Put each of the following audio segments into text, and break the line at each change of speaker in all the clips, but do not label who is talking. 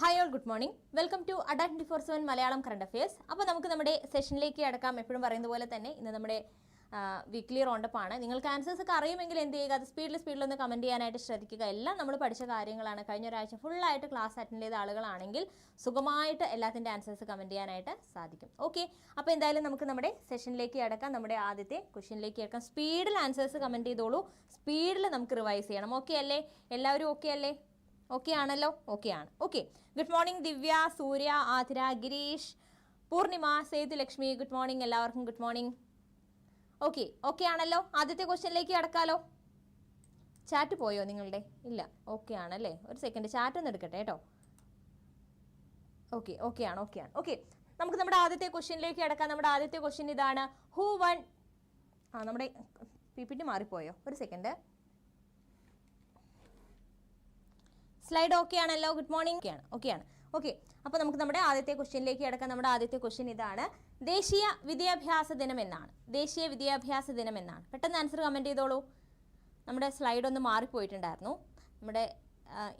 Hi all good morning welcome to Adda twenty four seven Malayalam current affairs അപ്പോൾ നമുക്ക് നമ്മുടെ സെഷനിലേക്ക് അടക്കാം എപ്പോഴും പറയുന്ന പോലെ തന്നെ ഇന്ന് നമ്മുടെ വീക്ക്ലി റൗണ്ടപ്പ് ആണ്. നിങ്ങൾക്ക് ആൻസേഴ്സ് ഒക്കെ അറിയുമെങ്കിൽ എന്ത് ചെയ്യുക? അത് സ്പീഡിൽ സ്പീഡിൽ ഒന്ന് കമന്റ് ചെയ്യാനായിട്ട് ശ്രദ്ധിക്കുക. എല്ലാം നമ്മൾ പഠിച്ച കാര്യങ്ങളാണ്. കഴിഞ്ഞ ഒരാഴ്ച ഫുള്ളായിട്ട് ക്ലാസ് അറ്റൻഡ് ചെയ്ത ആളുകളാണെങ്കിൽ സുഖമായിട്ട് എല്ലാത്തിന്റെ ആൻസേഴ്സ് കമന്റ് ചെയ്യാനായിട്ട് സാധിക്കും. ഓക്കെ അപ്പോൾ എന്തായാലും നമുക്ക് നമ്മുടെ സെഷനിലേക്ക് അടക്കാം നമ്മുടെ ആദ്യത്തെ ക്വസ്റ്റ്യനിലേക്ക് അടക്കാം സ്പീഡിൽ ആൻസേഴ്സ് കമന്റ് ചെയ്തോളൂ. സ്പീഡിൽ നമുക്ക് റിവൈസ് ചെയ്യണം. ഓക്കെ അല്ലേ? എല്ലാവരും ഓക്കെ അല്ലേ? ഓക്കെ ആണല്ലോ? ഓക്കെ ആണ്. Okay good morning Divya Surya Athira Girish Poornima Sethu Lakshmi good morning എല്ലാവർക്കും ഗുഡ് മോർണിംഗ് ഓക്കെ ഓക്കെ ആണല്ലോ? ആദ്യത്തെ ക്വസ്റ്റ്യനിലേക്ക് കിടക്കാലോ? ചാറ്റ് പോയോ നിങ്ങളുടെ? ഇല്ല. ഓക്കെ ആണല്ലേ? ഒരു സെക്കൻഡ് ചാറ്റ് ഒന്ന് എടുക്കട്ടെ കേട്ടോ. ഓക്കെ ഓക്കെ ആണ്. ഓക്കെ ആണ്. ഓക്കെ നമുക്ക് നമ്മുടെ ആദ്യത്തെ ക്വസ്റ്റ്യനിലേക്ക് കിടക്കാം. നമ്മുടെ ആദ്യത്തെ ക്വസ്റ്റ്യൻ ഇതാണ് ഹൂ വൺ ആ നമ്മുടെ പി പി ടി മാറിപ്പോയോ? ഒരു സെക്കൻഡ് സ്ലൈഡ് ഓക്കെ ആണല്ലോ? ഗുഡ് മോർണിംഗ് ഒക്കെയാണ്. ആണ് ഓക്കെ ആണ്. ഓക്കെ അപ്പോൾ നമുക്ക് നമ്മുടെ ആദ്യത്തെ ക്വസ്റ്റ്യനിലേക്ക് കിടക്കാം. നമ്മുടെ ആദ്യത്തെ ക്വസ്റ്റ്യൻ ഇതാണ്. ദേശീയ വിദ്യാഭ്യാസ ദിനം എന്നാണ്. ദേശീയ വിദ്യാഭ്യാസ ദിനം എന്നാണ്. പെട്ടെന്ന് ആൻസർ കമന്റ് ചെയ്തോളൂ. നമ്മുടെ സ്ലൈഡ് ഒന്ന് മാറിപ്പോയിട്ടുണ്ടായിരുന്നു. നമ്മുടെ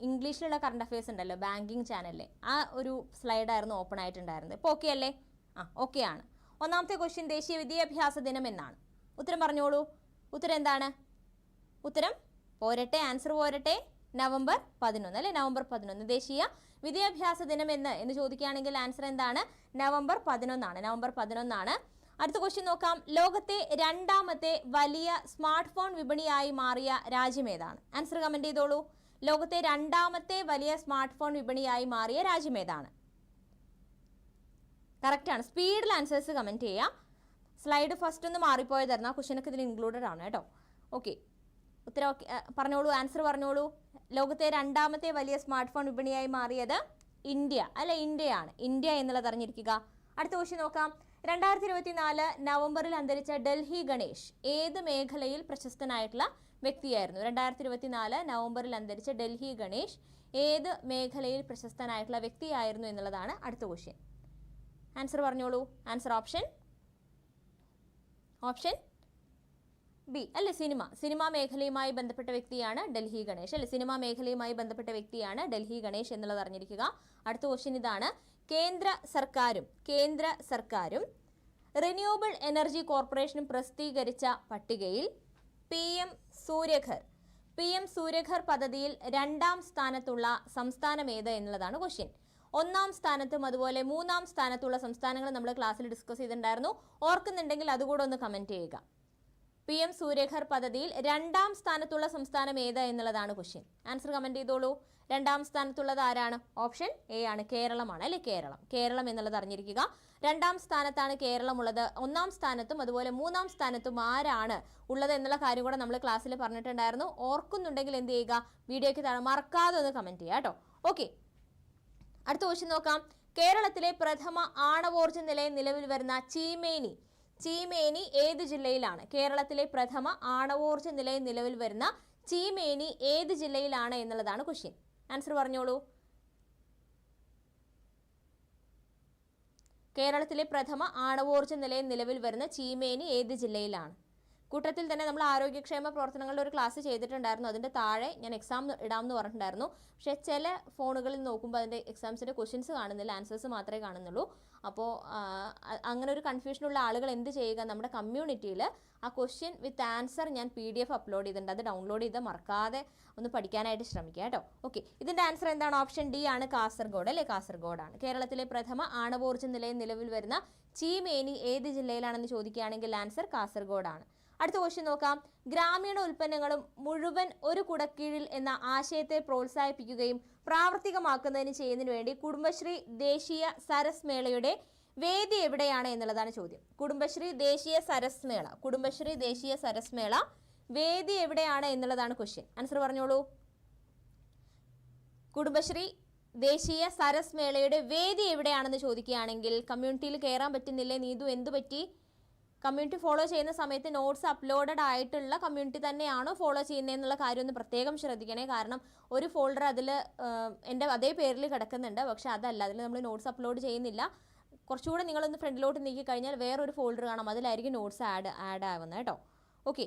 ഇംഗ്ലീഷിലുള്ള കറണ്ട് അഫയേഴ്സ് ഉണ്ടല്ലോ ബാങ്കിങ് ചാനലിലെ ആ ഒരു സ്ലൈഡായിരുന്നു ഓപ്പൺ ആയിട്ടുണ്ടായിരുന്നത്. ഇപ്പോൾ ഓക്കെ അല്ലേ? ആ ഓക്കെ ആണ്. ഒന്നാമത്തെ ക്വസ്റ്റ്യൻ ദേശീയ വിദ്യാഭ്യാസ ദിനം എന്നാണ്. ഉത്തരം പറഞ്ഞോളൂ. ഉത്തരം എന്താണ്? ഉത്തരം പോരട്ടെ ആൻസർ പോരട്ടെ. നവംബർ പതിനൊന്ന് അല്ലെ? നവംബർ പതിനൊന്ന്. ദേശീയ വിദ്യാഭ്യാസ ദിനം എന്ന് എന്ന് ചോദിക്കുകയാണെങ്കിൽ ആൻസർ എന്താണ്? നവംബർ പതിനൊന്നാണ്. നവംബർ പതിനൊന്നാണ്. അടുത്ത ക്വസ്റ്റ്യൻ നോക്കാം. ലോകത്തെ രണ്ടാമത്തെ വലിയ സ്മാർട്ട് ഫോൺ വിപണിയായി മാറിയ രാജ്യം ഏതാണ്? ആൻസർ കമന്റ് ചെയ്തോളൂ. ലോകത്തെ രണ്ടാമത്തെ വലിയ സ്മാർട്ട് ഫോൺ വിപണിയായി മാറിയ രാജ്യം ഏതാണ്? കറക്റ്റാണ് സ്പീഡിൽ ആൻസേഴ്സ് കമന്റ് ചെയ്യാം. സ്ലൈഡ് ഫസ്റ്റ് ഒന്ന് മാറിപ്പോയതായിരുന്നു. ആ ക്വസ്റ്റ്യനൊക്കെ ഇതിൽ ഇൻക്ലൂഡഡ് ആണ് കേട്ടോ. ഓക്കെ ഉത്തരം പറഞ്ഞോളൂ ആൻസർ പറഞ്ഞോളൂ. ലോകത്തെ രണ്ടാമത്തെ വലിയ സ്മാർട്ട് ഫോൺ വിപണിയായി മാറിയത് ഇന്ത്യ. അല്ല ഇന്ത്യയാണ്. ഇന്ത്യ എന്നുള്ളത് അറിഞ്ഞിരിക്കുക. അടുത്ത ക്വസ്റ്റ്യൻ നോക്കാം. രണ്ടായിരത്തി ഇരുപത്തി നാല് നവംബറിൽ അന്തരിച്ച ഡൽഹി ഗണേഷ് ഏത് മേഖലയിൽ പ്രശസ്തനായിട്ടുള്ള വ്യക്തിയായിരുന്നു? രണ്ടായിരത്തി ഇരുപത്തി നാല് നവംബറിൽ അന്തരിച്ച ഡൽഹി ഗണേഷ് ഏത് മേഖലയിൽ പ്രശസ്തനായിട്ടുള്ള വ്യക്തിയായിരുന്നു എന്നുള്ളതാണ് അടുത്ത ക്വസ്റ്റ്യൻ ആൻസർ പറഞ്ഞോളൂ. ആൻസർ ഓപ്ഷൻ ഓപ്ഷൻ ബി അല്ലെ സിനിമ. സിനിമാ മേഖലയുമായി ബന്ധപ്പെട്ട വ്യക്തിയാണ് ഡൽഹി ഗണേഷ് അല്ലെ സിനിമാ മേഖലയുമായി ബന്ധപ്പെട്ട വ്യക്തിയാണ് ഡൽഹി ഗണേഷ് എന്നുള്ളത് അറിഞ്ഞിരിക്കുക. അടുത്ത ക്വസ്റ്റ്യൻ ഇതാണ്. കേന്ദ്ര സർക്കാരും കേന്ദ്ര സർക്കാരും റിന്യൂവബിൾ എനർജി കോർപ്പറേഷനും പ്രസിദ്ധീകരിച്ച പട്ടികയിൽ P M Suryaghar. P M Suryaghar പദ്ധതിയിൽ രണ്ടാം സ്ഥാനത്തുള്ള സംസ്ഥാനം ഏത് എന്നുള്ളതാണ് ക്വസ്റ്റ്യൻ ഒന്നാം സ്ഥാനത്തും അതുപോലെ മൂന്നാം സ്ഥാനത്തുള്ള സംസ്ഥാനങ്ങൾ നമ്മൾ ക്ലാസ്സിൽ ഡിസ്കസ് ചെയ്തിട്ടുണ്ടായിരുന്നു. ഓർക്കുന്നുണ്ടെങ്കിൽ അതുകൂടെ ഒന്ന് കമന്റ് ചെയ്യുക. പി എം സൂര്യഘർ പദ്ധതിയിൽ രണ്ടാം സ്ഥാനത്തുള്ള സംസ്ഥാനം ഏത് എന്നുള്ളതാണ് ക്വസ്റ്റ്യൻ ആൻസർ കമന്റ് ചെയ്തോളൂ. രണ്ടാം സ്ഥാനത്തുള്ളത് ആരാണ്? ഓപ്ഷൻ എ ആണ്. കേരളമാണ് അല്ലെ? കേരളം. കേരളം എന്നുള്ളത് അറിഞ്ഞിരിക്കുക. രണ്ടാം സ്ഥാനത്താണ് കേരളം ഉള്ളത് ഒന്നാം സ്ഥാനത്തും അതുപോലെ മൂന്നാം സ്ഥാനത്തും ആരാണ് ഉള്ളത് എന്നുള്ള കാര്യം കൂടെ നമ്മൾ ക്ലാസ്സിൽ പറഞ്ഞിട്ടുണ്ടായിരുന്നു. ഓർക്കുന്നുണ്ടെങ്കിൽ എന്ത് ചെയ്യുക? വീഡിയോയ്ക്ക് താഴെ മറക്കാതെ ഒന്ന് കമന്റ് ചെയ്യുക കേട്ടോ. ഓക്കെ അടുത്ത ക്വസ്റ്റ്യൻ നോക്കാം. കേരളത്തിലെ പ്രഥമ ആണവോർജ നിലയം നിലവിൽ വരുന്ന ചീമേനി. ചീമേനി ഏത് ജില്ലയിലാണ്? കേരളത്തിലെ പ്രഥമ ആണവോർജ നിലയം നിലവിൽ വരുന്ന ചീമേനി ഏത് ജില്ലയിലാണ് എന്നുള്ളതാണ് ക്വസ്റ്റ്യൻ ആൻസർ പറഞ്ഞോളൂ. കേരളത്തിലെ പ്രഥമ ആണവോർജ നിലയം നിലവിൽ വരുന്ന ചീമേനി ഏത് ജില്ലയിലാണ്? കൂട്ടത്തിൽ തന്നെ നമ്മൾ ആരോഗ്യക്ഷേമ പ്രവർത്തനങ്ങളുടെ ഒരു ക്ലാസ് ചെയ്തിട്ടുണ്ടായിരുന്നു. അതിന്റെ താഴെ ഞാൻ എക്സാം ഇടാമെന്ന് പറഞ്ഞിട്ടുണ്ടായിരുന്നു. പക്ഷേ ചില ഫോണുകളിൽ നോക്കുമ്പോൾ അതിന്റെ എക്സാംസിന്റെ ക്വസ്റ്റ്യൻസ് കാണുന്നില്ല ആൻസേഴ്സ് മാത്രമേ കാണുന്നുള്ളൂ. അപ്പോൾ അങ്ങനെ ഒരു കൺഫ്യൂഷനുള്ള ആളുകൾ എന്ത് ചെയ്യുക? നമ്മുടെ കമ്മ്യൂണിറ്റിയിൽ ആ ക്വസ്റ്റ്യൻ വിത്ത് ആൻസർ ഞാൻ പി ഡി എഫ് അപ്ലോഡ് ചെയ്തിട്ടുണ്ട്. അത് ഡൗൺലോഡ് ചെയ്ത് മറക്കാതെ ഒന്ന് പഠിക്കാനായിട്ട് ശ്രമിക്കുക കേട്ടോ. ഓക്കെ ഇതിന്റെ ആൻസർ എന്താണ്? ഓപ്ഷൻ ഡി ആണ് കാസർഗോഡ് അല്ലേ? കാസർഗോഡാണ്. കേരളത്തിലെ പ്രഥമ ആണവോർജ നിലയം നിലവിൽ വരുന്ന ചീമേനി ഏത് ജില്ലയിലാണെന്ന് ചോദിക്കുകയാണെങ്കിൽ ആൻസർ കാസർഗോഡാണ്. അടുത്ത ക്വസ്റ്റ്യൻ നോക്കാം. ഗ്രാമീണ ഉൽപ്പന്നങ്ങളും മുഴുവൻ ഒരു കുടക്കീഴിൽ എന്ന ആശയത്തെ പ്രോത്സാഹിപ്പിക്കുകയും പ്രാവർത്തികമാക്കുന്നതിന് ചെയ്യുന്നതിന് വേണ്ടി കുടുംബശ്രീ ദേശീയ സരസ് മേളയുടെ വേദി എവിടെയാണ് എന്നുള്ളതാണ് ചോദ്യം. കുടുംബശ്രീ ദേശീയ സരസ് മേള. കുടുംബശ്രീ ദേശീയ സരസ് മേള വേദി എവിടെയാണ് എന്നുള്ളതാണ് ക്വസ്റ്റ്യൻ ആൻസർ പറഞ്ഞോളൂ. കുടുംബശ്രീ ദേശീയ സരസ് മേളയുടെ വേദി എവിടെയാണെന്ന് ചോദിക്കുകയാണെങ്കിൽ കമ്മ്യൂണിറ്റിയിൽ കയറാൻ പറ്റുന്നില്ലേ? നീതു എന്തു പറ്റി? കമ്മ്യൂണിറ്റി ഫോളോ ചെയ്യുന്ന സമയത്ത് നോട്ട്സ് അപ്ലോഡഡ് ആയിട്ടുള്ള കമ്മ്യൂണിറ്റി തന്നെയാണോ ഫോളോ ചെയ്യുന്നത് എന്നുള്ള കാര്യം ഒന്ന് പ്രത്യേകം ശ്രദ്ധിക്കണേ. കാരണം ഒരു ഫോൾഡർ അതിൽ എന്റെ അതേ പേരിൽ കിടക്കുന്നുണ്ട്. പക്ഷെ അതല്ല അതിൽ നമ്മൾ നോട്ട്സ് അപ്ലോഡ് ചെയ്യുന്നില്ല. കുറച്ചുകൂടെ നിങ്ങളൊന്ന് ഫ്രണ്ടിലോട്ട് നീക്കി കഴിഞ്ഞാൽ വേറൊരു ഫോൾഡർ കാണാം. അതിലായിരിക്കും നോട്ട്സ് ആഡ് ആഡ് ആവുന്നത് കേട്ടോ. ഓക്കെ.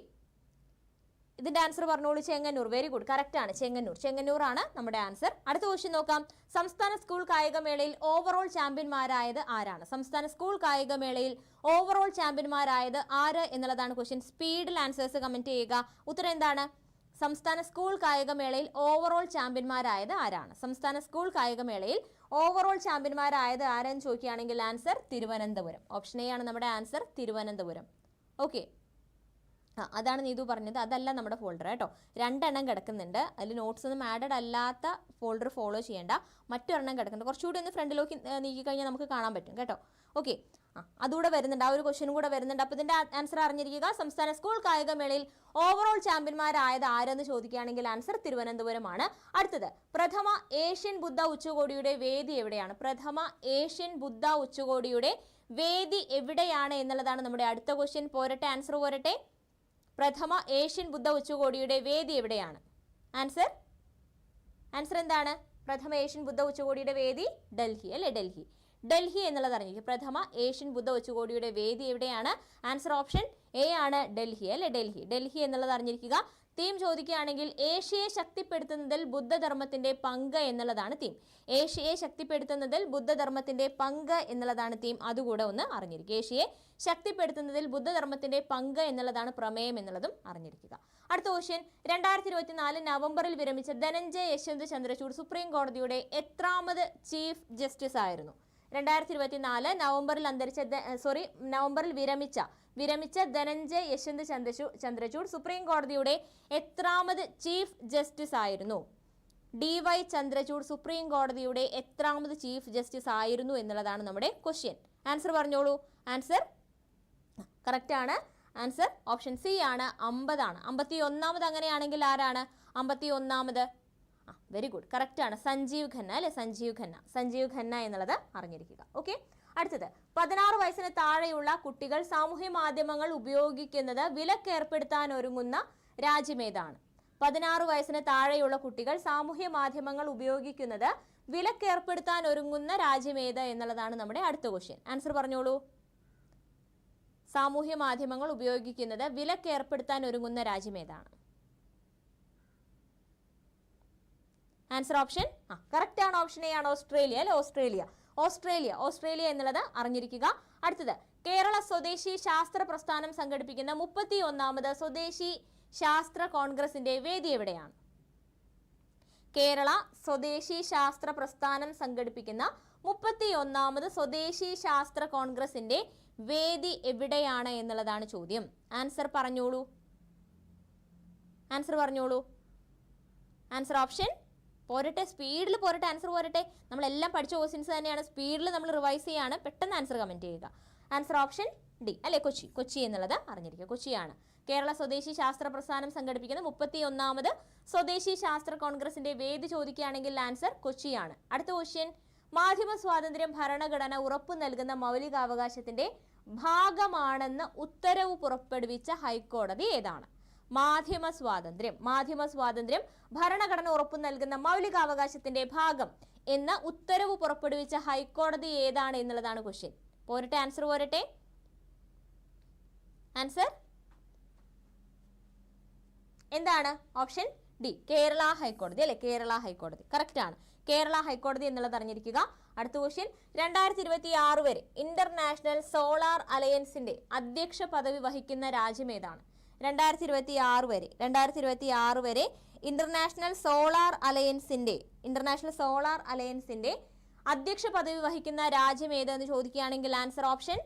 ഇതിന്റെ ആൻസർ പറഞ്ഞോളൂ. ചെങ്ങന്നൂർ. വെരി ഗുഡ് കറക്റ്റ് ആണ്. ചെങ്ങന്നൂർ. ചെങ്ങന്നൂർ ആണ് നമ്മുടെ ആൻസർ അടുത്ത ക്വസ്റ്റ്യൻ നോക്കാം. സംസ്ഥാന സ്കൂൾ കായികമേളയിൽ ഓവറോൾ ചാമ്പ്യന്മാരായത് ആരാണ്? സംസ്ഥാന സ്കൂൾ കായികമേളയിൽ ഓവറോൾ ചാമ്പ്യന്മാരായത് ആര് എന്നുള്ളതാണ് ക്വസ്റ്റ്യൻ സ്പീഡിൽ ആൻസേഴ്സ് കമന്റ് ചെയ്യുക. ഉത്തരം എന്താണ്? സംസ്ഥാന സ്കൂൾ കായികമേളയിൽ ഓവറോൾ ചാമ്പ്യന്മാരായത് ആരാണ്? സംസ്ഥാന സ്കൂൾ കായികമേളയിൽ ഓവറോൾ ചാമ്പ്യന്മാരായത് ആരെന്ന് ചോദിക്കുകയാണെങ്കിൽ ആൻസർ തിരുവനന്തപുരം. ഓപ്ഷൻ എ ആണ് നമ്മുടെ ആൻസർ തിരുവനന്തപുരം. ഓക്കെ അതാണ് നീതു പറഞ്ഞത്. അതല്ല നമ്മുടെ ഫോൾഡർ കേട്ടോ. രണ്ടെണ്ണം കിടക്കുന്നുണ്ട്. അതിൽ നോട്ട്സ് ഒന്നും ആഡഡ് അല്ലാത്ത ഫോൾഡർ ഫോളോ ചെയ്യേണ്ട. മറ്റൊരെണ്ണം കിടക്കുന്നുണ്ട്. കുറച്ചുകൂടി ഒന്ന് ഫ്രണ്ടിലേക്ക് നീക്കി കഴിഞ്ഞാൽ നമുക്ക് കാണാൻ പറ്റും കേട്ടോ. ഓക്കെ ആ അതുകൂടെ വരുന്നുണ്ട്. ആ ഒരു ക്വസ്റ്റ്യനും കൂടെ വരുന്നുണ്ട്. അപ്പോൾ ഇതിന്റെ ആൻസർ അറിഞ്ഞിരിക്കുക. സംസ്ഥാന സ്കൂൾ കായികമേളയിൽ ഓവറോൾ ചാമ്പ്യന്മാരായത് ആരെന്ന് ചോദിക്കുകയാണെങ്കിൽ ആൻസർ തിരുവനന്തപുരമാണ്. അടുത്തത് പ്രഥമ ഏഷ്യൻ ബുദ്ധ ഉച്ചകോടിയുടെ വേദി എവിടെയാണ്? പ്രഥമ ഏഷ്യൻ ബുദ്ധ ഉച്ചകോടിയുടെ വേദി എവിടെയാണ് എന്നുള്ളതാണ് നമ്മുടെ അടുത്ത ക്വസ്റ്റ്യൻ പോരട്ടെ ആൻസർ പോരട്ടെ. പ്രഥമ ഏഷ്യൻ ബുദ്ധ ഉച്ചകോടിയുടെ വേദി എവിടെയാണ്? ആൻസർ ആൻസർ എന്താണ്? പ്രഥമ ഏഷ്യൻ ബുദ്ധ ഉച്ചകോടിയുടെ വേദി ഡൽഹി അല്ലേ? ഡൽഹി. ഡൽഹി എന്നുള്ളത് അറിഞ്ഞിരിക്കും പ്രഥമ ഏഷ്യൻ ബുദ്ധ ഉച്ചകോടിയുടെ വേദി എവിടെയാണ്? ആൻസർ ഓപ്ഷൻ എ ആണ് ഡൽഹി അല്ലെ? ഡൽഹി. ഡൽഹി എന്നുള്ളത് അറിഞ്ഞിരിക്കുക. തീം ചോദിക്കുകയാണെങ്കിൽ ഏഷ്യയെ ശക്തിപ്പെടുത്തുന്നതിൽ ബുദ്ധധർമ്മത്തിന്റെ പങ്ക് എന്നുള്ളതാണ് തീം. ഏഷ്യയെ ശക്തിപ്പെടുത്തുന്നതിൽ ബുദ്ധധർമ്മത്തിന്റെ പങ്ക് എന്നുള്ളതാണ് തീം. അതുകൂടെ ഒന്ന് അറിഞ്ഞിരിക്കുക. ഏഷ്യയെ ശക്തിപ്പെടുത്തുന്നതിൽ ബുദ്ധധർമ്മത്തിന്റെ പങ്ക് എന്നുള്ളതാണ് പ്രമേയം എന്നുള്ളതും അറിഞ്ഞിരിക്കുക. അടുത്ത ക്വസ്റ്റ്യൻ രണ്ടായിരത്തി ഇരുപത്തിനാല് നവംബറിൽ വിരമിച്ച ധനഞ്ജയ് യശ്വന്ത് ചന്ദ്രചൂഡ് സുപ്രീം കോടതിയുടെ എത്രാമത് ചീഫ് ജസ്റ്റിസ് ആയിരുന്നു രണ്ടായിരത്തി ഇരുപത്തിനാല് നവംബറിൽ അന്തരിച്ച സോറി നവംബറിൽ വിരമിച്ച വിരമിച്ച ധനഞ്ജയ് യശ്വന്ത് ചന്ദ്രചൂ ചന്ദ്രചൂഡ് സുപ്രീം കോടതിയുടെ എത്രാമത് ചീഫ് ജസ്റ്റിസ് ആയിരുന്നു. ഡി വൈ ചന്ദ്രചൂഡ് സുപ്രീം കോടതിയുടെ എത്രാമത് ചീഫ് ജസ്റ്റിസ് ആയിരുന്നു എന്നുള്ളതാണ് നമ്മുടെ ക്വസ്റ്റ്യൻ ആൻസർ പറഞ്ഞോളൂ. ആൻസർ കറക്റ്റ് ആണ്. ആൻസർ ഓപ്ഷൻ സി ആണ്. അമ്പതാണ്. അമ്പത്തി ഒന്നാമത് അങ്ങനെയാണെങ്കിൽ ആരാണ്? അമ്പത്തി ഒന്നാമത് ആ വെരി ഗുഡ് കറക്റ്റ് ആണ്. സഞ്ജീവ് ഖന്ന അല്ലെ? സഞ്ജീവ് ഖന്ന. സഞ്ജീവ് ഖന്ന എന്നുള്ളത് അറിഞ്ഞിരിക്കുക. ഓക്കെ അടുത്തത്. പതിനാറ് വയസ്സിന് താഴെയുള്ള കുട്ടികൾ സാമൂഹ്യ മാധ്യമങ്ങൾ ഉപയോഗിക്കുന്നത് വിലക്കേർപ്പെടുത്താൻ ഒരുങ്ങുന്ന രാജ്യമേതാണ് പതിനാറ് വയസ്സിന് താഴെയുള്ള കുട്ടികൾ സാമൂഹ്യ മാധ്യമങ്ങൾ ഉപയോഗിക്കുന്നത് വിലക്കേർപ്പെടുത്താൻ ഒരുങ്ങുന്ന രാജ്യമേത് എന്നുള്ളതാണ് നമ്മുടെ അടുത്ത ക്വസ്റ്റ്യൻ ആൻസർ പറഞ്ഞോളൂ. സാമൂഹ്യ മാധ്യമങ്ങൾ ഉപയോഗിക്കുന്നത് വിലക്കേർപ്പെടുത്താൻ ഒരുങ്ങുന്ന രാജ്യമേതാണ് ആൻസർ ഓപ്ഷൻ ആ കറക്റ്റ് ആണ് ഓപ്ഷൻ എ ആണ് ഓസ്ട്രേലിയ അല്ലെ? ഓസ്ട്രേലിയ ഓസ്ട്രേലിയ ഓസ്ട്രേലിയ എന്നുള്ളത് അറിഞ്ഞിരിക്കുക. അടുത്തത് കേരള സ്വദേശി ശാസ്ത്ര പ്രസ്ഥാനം സംഘടിപ്പിക്കുന്ന മുപ്പത്തി ഒന്നാമത് സ്വദേശി ശാസ്ത്ര കോൺഗ്രസിന്റെ വേദി എവിടെയാണ്? കേരള സ്വദേശി ശാസ്ത്ര പ്രസ്ഥാനം സംഘടിപ്പിക്കുന്ന മുപ്പത്തി ഒന്നാമത് സ്വദേശി ശാസ്ത്ര കോൺഗ്രസിന്റെ വേദി എവിടെയാണ് എന്നുള്ളതാണ് ചോദ്യം. ആൻസർ പറഞ്ഞോളൂ. ആൻസർ പറഞ്ഞോളൂ. ആൻസർ ഓപ്ഷൻ പോരട്ടെ സ്പീഡിൽ പോരട്ടെ ആൻസർ പോരട്ടെ. നമ്മളെല്ലാം പഠിച്ച ക്വസ്റ്റ്യൻസ് തന്നെയാണ്. സ്പീഡിൽ നമ്മൾ റിവൈസ് ചെയ്യാണ്. പെട്ടെന്ന് ആൻസർ കമന്റ് ചെയ്യുക. ആൻസർ ഓപ്ഷൻ ഡി അല്ലെ? കൊച്ചി. കൊച്ചി എന്നുള്ളത് അറിഞ്ഞിരിക്കുക. കൊച്ചിയാണ്. കേരള സ്വദേശി ശാസ്ത്ര പ്രസ്ഥാനം സംഘടിപ്പിക്കുന്ന മുപ്പത്തി ഒന്നാമത് സ്വദേശി ശാസ്ത്ര കോൺഗ്രസിന്റെ വേദി ചോദിക്കുകയാണെങ്കിൽ ആൻസർ കൊച്ചിയാണ്. അടുത്ത ക്വസ്റ്റ്യൻ മാധ്യമ സ്വാതന്ത്ര്യം ഭരണഘടന ഉറപ്പു നൽകുന്ന മൗലികാവകാശത്തിന്റെ ഭാഗമാണെന്ന് ഉത്തരവ് പുറപ്പെടുവിച്ച ഹൈക്കോടതി ഏതാണ്? മാധ്യമ സ്വാതന്ത്ര്യം. മാധ്യമ സ്വാതന്ത്ര്യം ഭരണഘടന ഉറപ്പു നൽകുന്ന മൗലികാവകാശത്തിന്റെ ഭാഗം എന്ന ഉത്തരവ് പുറപ്പെടുവിച്ച ഹൈക്കോടതി ഏതാണ് എന്നുള്ളതാണ് ക്വസ്റ്റ്യൻ പോരട്ടെ ആൻസർ പോരട്ടെ? ആൻസർ എന്താണ് ഓപ്ഷൻ ഡി കേരള ഹൈക്കോടതി അല്ലെ? കേരള ഹൈക്കോടതി. കറക്റ്റ് ആണ്. കേരള ഹൈക്കോടതി എന്നുള്ളത് അറിഞ്ഞിരിക്കുക. അടുത്ത ക്വസ്റ്റ്യൻ രണ്ടായിരത്തി ഇരുപത്തി ആറ് വരെ ഇന്റർനാഷണൽ സോളാർ അലയൻസിന്റെ അധ്യക്ഷ പദവി വഹിക്കുന്ന രാജ്യം ഏതാണ്? രണ്ടായിരത്തി ഇരുപത്തി ആറ് വരെ രണ്ടായിരത്തി ഇരുപത്തി ആറ് വരെ ഇന്റർനാഷണൽ സോളാർ അലയൻസിന്റെ ഇന്റർനാഷണൽ സോളാർ അലയൻസിന്റെ അധ്യക്ഷ പദവി വഹിക്കുന്ന രാജ്യം ഏതെന്ന് ചോദിക്കുകയാണെങ്കിൽ answer option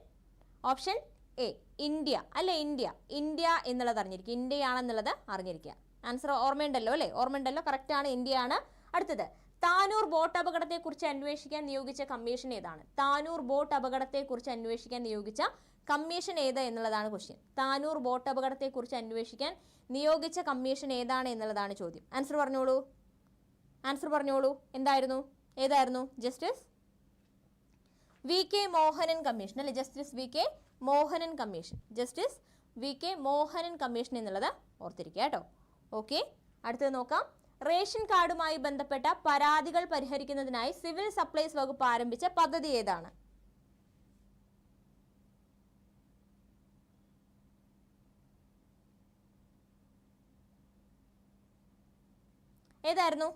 option A India. അല്ലെ ഇന്ത്യ. ഇന്ത്യ എന്നുള്ളത് അറിഞ്ഞിരിക്കുക. ഇന്ത്യയാണെന്നുള്ളത് അറിഞ്ഞിരിക്കുക. ആൻസർ ഓർമ്മയുണ്ടല്ലോ അല്ലേ? ഓർമ്മയുണ്ടല്ലോ? ആണ്. ഇന്ത്യയാണ് അടുത്തത്. താനൂർ ബോട്ട് അപകടത്തെക്കുറിച്ച് അന്വേഷിക്കാൻ നിയോഗിച്ച കമ്മീഷൻ ഏതാണ്? താനൂർ ബോട്ട് അപകടത്തെക്കുറിച്ച് അന്വേഷിക്കാൻ നിയോഗിച്ച കമ്മീഷൻ ഏത് എന്നുള്ളതാണ് ക്വസ്റ്റ്യൻ താനൂർ ബോട്ട് അപകടത്തെക്കുറിച്ച് അന്വേഷിക്കാൻ നിയോഗിച്ച കമ്മീഷൻ ഏതാണ് എന്നുള്ളതാണ് ചോദ്യം. ആൻസർ പറഞ്ഞോളൂ. ആൻസർ പറഞ്ഞോളൂ. എന്തായിരുന്നു? ഏതായിരുന്നു? Justice V K Mohanan commission. അല്ലെ? Justice V K Mohanan commission. Justice V K Mohanan commission എന്നുള്ളത് ഓർത്തിരിക്കുക കേട്ടോ. ഓക്കെ അടുത്തത് നോക്കാം. റേഷൻ കാർഡുമായി ബന്ധപ്പെട്ട പരാതികൾ പരിഹരിക്കുന്നതിനായി സിവിൽ സപ്ലൈസ് വകുപ്പ് ആരംഭിച്ച പദ്ധതി ഏതാണ്? ഏതായിരുന്നു?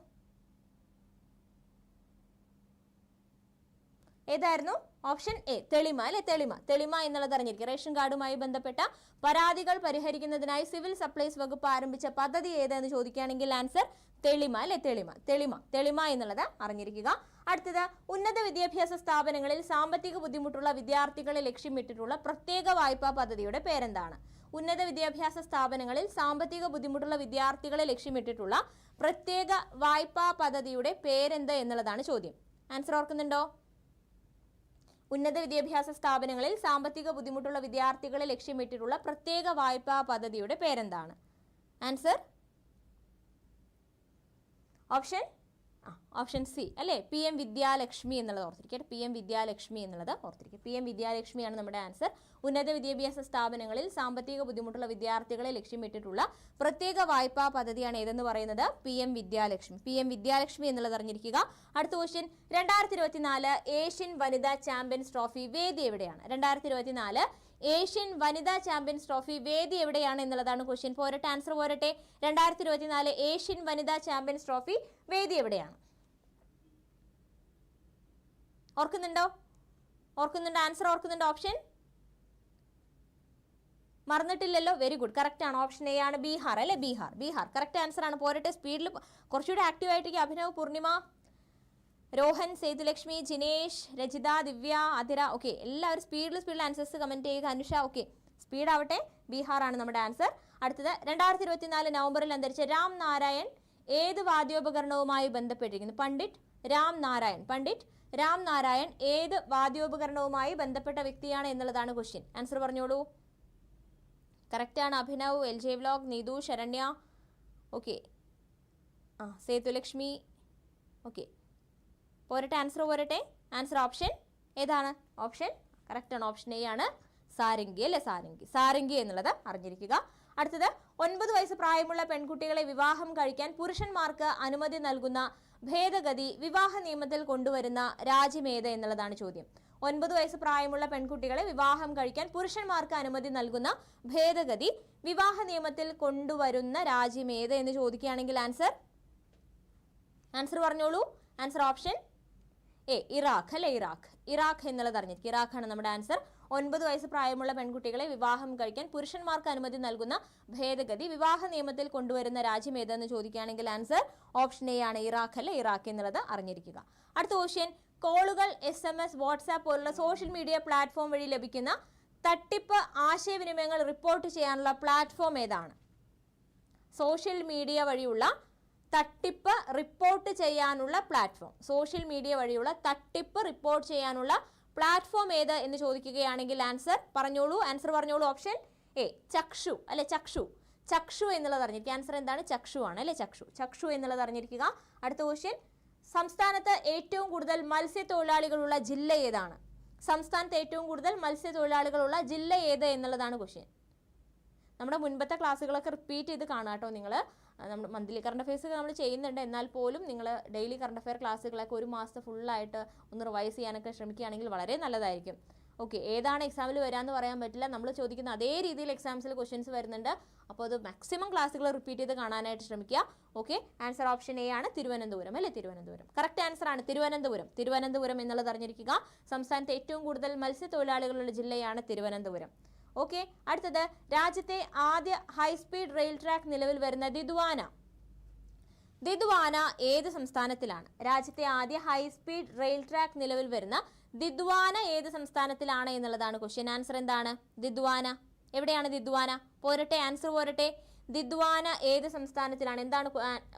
ഏതായിരുന്നു? ഓപ്ഷൻ എ തെളിമ അല്ലെ? തെളിമ. തെളിമ എന്നുള്ളത് അറിഞ്ഞിരിക്കും റേഷൻ കാർഡുമായി ബന്ധപ്പെട്ട പരാതികൾ പരിഹരിക്കുന്നതിനായി സിവിൽ സപ്ലൈസ് വകുപ്പ് ആരംഭിച്ച പദ്ധതി ഏതെന്ന് ചോദിക്കുകയാണെങ്കിൽ ആൻസർ തെളിമ അല്ലെ? തെളിമ. തെളിമ. തെളിമ എന്നുള്ളത് അറിഞ്ഞിരിക്കുക. അടുത്തത് ഉന്നത വിദ്യാഭ്യാസ സ്ഥാപനങ്ങളിൽ സാമ്പത്തിക ബുദ്ധിമുട്ടുള്ള വിദ്യാർത്ഥികളെ ലക്ഷ്യമിട്ടിട്ടുള്ള പ്രത്യേക വായ്പാ പദ്ധതിയുടെ പേരെന്താണ്? ഉന്നത വിദ്യാഭ്യാസ സ്ഥാപനങ്ങളിൽ സാമ്പത്തിക ബുദ്ധിമുട്ടുള്ള വിദ്യാർത്ഥികളെ ലക്ഷ്യമിട്ടിട്ടുള്ള പ്രത്യേക വായ്പാ പദ്ധതിയുടെ പേരെന്ത് എന്നുള്ളതാണ് ചോദ്യം. ആൻസർ ഓർക്കുന്നുണ്ടോ? ഉന്നത വിദ്യാഭ്യാസ സ്ഥാപനങ്ങളിൽ സാമ്പത്തിക ബുദ്ധിമുട്ടുള്ള വിദ്യാർത്ഥികളെ ലക്ഷ്യമിട്ടിട്ടുള്ള പ്രത്യേക വായ്പാ പദ്ധതിയുടെ പേരെന്താണ്? ആൻസർ ഓപ്ഷൻ ഓപ്ഷൻ സി അല്ലേ? പി എം വിദ്യാലക്ഷ്മി എന്നുള്ളത് ഓർത്തിരിക്കുക. പി എം വിദ്യാലക്ഷ്മി എന്നുള്ളത് ഓർത്തിരിക്കുക. പി എം വിദ്യാലക്ഷ്മിയാണ് നമ്മുടെ ആൻസർ ഉന്നത വിദ്യാഭ്യാസ സ്ഥാപനങ്ങളിൽ സാമ്പത്തിക ബുദ്ധിമുട്ടുള്ള വിദ്യാർത്ഥികളെ ലക്ഷ്യമിട്ടിട്ടുള്ള പ്രത്യേക വായ്പാ പദ്ധതിയാണ് ഏതെന്ന് പറയുന്നത്? P M Vidyalakshmi. P M Vidyalakshmi എന്നുള്ളത് അറിഞ്ഞിരിക്കുക. അടുത്ത ക്വസ്റ്റ്യൻ രണ്ടായിരത്തി ഇരുപത്തിനാല് ഏഷ്യൻ വനിതാ ചാമ്പ്യൻസ് ട്രോഫി വേദി എവിടെയാണ്? രണ്ടായിരത്തി ഇരുപത്തിനാല് ഏഷ്യൻ വനിതാ ചാമ്പ്യൻസ് ട്രോഫി വേദി എവിടെയാണ് എന്നുള്ളതാണ് ക്വസ്റ്റ്യൻ പോരട്ടെ ആൻസർ പോരട്ടെ. രണ്ടായിരത്തി ഇരുപത്തിനാല് ഏഷ്യൻ വനിതാ ചാമ്പ്യൻസ് ട്രോഫി വേദി എവിടെയാണ്? ഓർക്കുന്നുണ്ടോ? ഓർക്കുന്നുണ്ടോ? ആൻസർ ഓർക്കുന്നുണ്ടോ? ഓപ്ഷൻ മറന്നിട്ടില്ലല്ലോ? വെരി ഗുഡ് കറക്റ്റ് ആണ്? ഓപ്ഷൻ എ ആണ് ബീഹാർ. അല്ലെ? ബീഹാർ. ബീഹാർ. കറക്റ്റ് ആൻസർ ആണ്. പോരട്ടെ സ്പീഡിൽ കുറച്ചുകൂടി ആക്റ്റീവ് ആയിട്ടേക്ക് അഭിനവ് പൂർണിമ. രോഹൻ സേതുലക്ഷ്മി ജിനേഷ് രജിത ദിവ്യ അതിര ഓക്കെ എല്ലാവരും സ്പീഡിൽ സ്പീഡിൽ ആൻസേഴ്സ് കമന്റ് ചെയ്യുക. അനുഷ ഓക്കെ സ്പീഡ് ആവട്ടെ. ബീഹാർ ആണ് നമ്മുടെ ആൻസർ അടുത്തത് രണ്ടായിരത്തി ഇരുപത്തിനാല് നവംബറിൽ അന്തരിച്ച രാം നാരായൺ ഏത് വാദ്യോപകരണവുമായി ബന്ധപ്പെട്ടിരിക്കുന്നു? പണ്ഡിറ്റ് രാം നാരായൺ. പണ്ഡിറ്റ് രാം നാരായൺ ഏത് വാദ്യോപകരണവുമായി ബന്ധപ്പെട്ട വ്യക്തിയാണ് എന്നുള്ളതാണ് ക്വസ്റ്റ്യൻ ആൻസർ പറഞ്ഞോളൂ. കറക്റ്റാണ് Abhinav L J vlog Neethu Saranya okay ആ സേതുലക്ഷ്മി ഓക്കെ പോരട്ടെ ആൻസർ പോരട്ടെ. ആൻസർ ഓപ്ഷൻ ഏതാണ്? ഓപ്ഷൻ കറക്റ്റ് ആണ്. ഓപ്ഷൻ എ ആണ്. സാരംഗി അല്ലെ? സാരംഗി. സാരംഗി എന്നുള്ളത് അറിഞ്ഞിരിക്കുക. അടുത്തത് ഒൻപത് വയസ്സ് പ്രായമുള്ള പെൺകുട്ടികളെ വിവാഹം കഴിക്കാൻ പുരുഷന്മാർക്ക് അനുമതി നൽകുന്ന ഭേദഗതി വിവാഹ നിയമത്തിൽ കൊണ്ടുവരുന്ന രാജ്യമേത് എന്നുള്ളതാണ് ചോദ്യം. ഒൻപത് വയസ്സ് പ്രായമുള്ള പെൺകുട്ടികളെ വിവാഹം കഴിക്കാൻ പുരുഷന്മാർക്ക് അനുമതി നൽകുന്ന ഭേദഗതി വിവാഹ നിയമത്തിൽ കൊണ്ടുവരുന്ന രാജ്യമേത് എന്ന് ചോദിക്കുകയാണെങ്കിൽ ആൻസർ ആൻസർ പറഞ്ഞോളൂ. ആൻസർ ഓപ്ഷൻ എ ഇറാഖ് അല്ലെ ഇറാഖ്? ഇറാഖ് എന്നുള്ളത് അറിഞ്ഞിരിക്കും ഇറാഖാണ് നമ്മുടെ ആൻസർ ഒൻപത് വയസ്സ് പ്രായമുള്ള പെൺകുട്ടികളെ വിവാഹം കഴിക്കാൻ പുരുഷന്മാർക്ക് അനുമതി നൽകുന്ന ഭേദഗതി. വിവാഹ നിയമത്തിൽ കൊണ്ടുവരുന്ന രാജ്യം ഏതെന്ന് ചോദിക്കുകയാണെങ്കിൽ ആൻസർ ഓപ്ഷൻ എ ആണ്. ഇറാഖ് അല്ലെ ഇറാഖ് എന്നുള്ളത് അറിഞ്ഞിരിക്കുക. അടുത്ത ക്വസ്റ്റ്യൻ കോളുകൾ എസ് എം എസ് വാട്സാപ്പ് പോലുള്ള സോഷ്യൽ മീഡിയ പ്ലാറ്റ്ഫോം വഴി ലഭിക്കുന്ന തട്ടിപ്പ് ആശയവിനിമയങ്ങൾ റിപ്പോർട്ട് ചെയ്യാനുള്ള പ്ലാറ്റ്ഫോം ഏതാണ്? സോഷ്യൽ മീഡിയ വഴിയുള്ള തട്ടിപ്പ് റിപ്പോർട്ട് ചെയ്യാനുള്ള പ്ലാറ്റ്ഫോം സോഷ്യൽ മീഡിയ വഴിയുള്ള തട്ടിപ്പ് റിപ്പോർട്ട് ചെയ്യാനുള്ള പ്ലാറ്റ്ഫോം ഏത് എന്ന് ചോദിക്കുകയാണെങ്കിൽ ആൻസർ പറഞ്ഞോളൂ. ആൻസർ പറഞ്ഞോളൂ. Option A Chakshu. അല്ലെ ചക്ഷു. ചക്ഷു എന്നുള്ളത് അറിഞ്ഞിരിക്കുക. ആൻസർ എന്താണ്? ചക്ഷു ആണ് അല്ലെ ചക്ഷു. ചക്ഷു എന്നുള്ളത് അറിഞ്ഞിരിക്കുക. അടുത്ത ക്വസ്റ്റ്യൻ സംസ്ഥാനത്ത് ഏറ്റവും കൂടുതൽ മത്സ്യത്തൊഴിലാളികളുള്ള ജില്ല ഏതാണ്? സംസ്ഥാനത്ത് ഏറ്റവും കൂടുതൽ മത്സ്യത്തൊഴിലാളികളുള്ള ജില്ല ഏത് എന്നുള്ളതാണ് ക്വസ്റ്റ്യൻ നമ്മുടെ മുൻപത്തെ ക്ലാസ്സുകളൊക്കെ റിപ്പീറ്റ് ചെയ്ത് കാണാം കേട്ടോ നിങ്ങൾ നമ്മൾ മന്ത്ലി കറണ്ട് അഫയേഴ്സ് നമ്മൾ ചെയ്യുന്നുണ്ട്. എന്നാൽ പോലും നിങ്ങൾ ഡെയിലി കറണ്ട് അഫയർ ക്ലാസ്സുകളൊക്കെ ഒരു മാസത്തെ ഫുള്ളായിട്ട് ഒന്ന് റിവൈസ് ചെയ്യാനൊക്കെ ശ്രമിക്കുകയാണെങ്കിൽ വളരെ നല്ലതായിരിക്കും. ഓക്കെ ഏതാണ് എക്സാമിൽ വരാമെന്ന് പറയാൻ പറ്റില്ല. നമ്മൾ ചോദിക്കുന്ന അതേ രീതിയിൽ എക്സാംസിൽ ക്വസ്റ്റ്യൻസ് വരുന്നുണ്ട്. അപ്പോൾ അത് മാക്സിമം ക്ലാസ്സുകൾ റിപ്പീറ്റ് ചെയ്ത് കാണാനായിട്ട് ശ്രമിക്കുക. ഓക്കെ ആൻസർ ഓപ്ഷൻ എ ആണ് തിരുവനന്തപുരം അല്ലേ? തിരുവനന്തപുരം. കറക്റ്റ് ആൻസർ ആണ് തിരുവനന്തപുരം. തിരുവനന്തപുരം എന്നുള്ളത് അറിഞ്ഞിരിക്കുക. സംസ്ഥാനത്തെ ഏറ്റവും കൂടുതൽ മത്സ്യത്തൊഴിലാളികളുള്ള ജില്ലയാണ് തിരുവനന്തപുരം. ഓക്കെ അടുത്തത് രാജ്യത്തെ ആദ്യ ഹൈസ്പീഡ് റെയിൽ ട്രാക്ക് നിലവിൽ വരുന്ന ദിദ്വാന. ദിദ്വാന ഏത് സംസ്ഥാനത്തിലാണ്? രാജ്യത്തെ ആദ്യ ഹൈസ്പീഡ് റെയിൽ ട്രാക്ക് നിലവിൽ വരുന്ന ദിദ്വാന ഏത് സംസ്ഥാനത്തിലാണ് എന്നുള്ളതാണ് ക്വസ്റ്റ്യൻ ആൻസർ എന്താണ്? ദിദ്വാന. എവിടെയാണ് ദിദ്വാന? പോരട്ടെ ആൻസർ പോരട്ടെ. ദിദ്വാന ഏത് സംസ്ഥാനത്തിലാണ്? എന്താണ്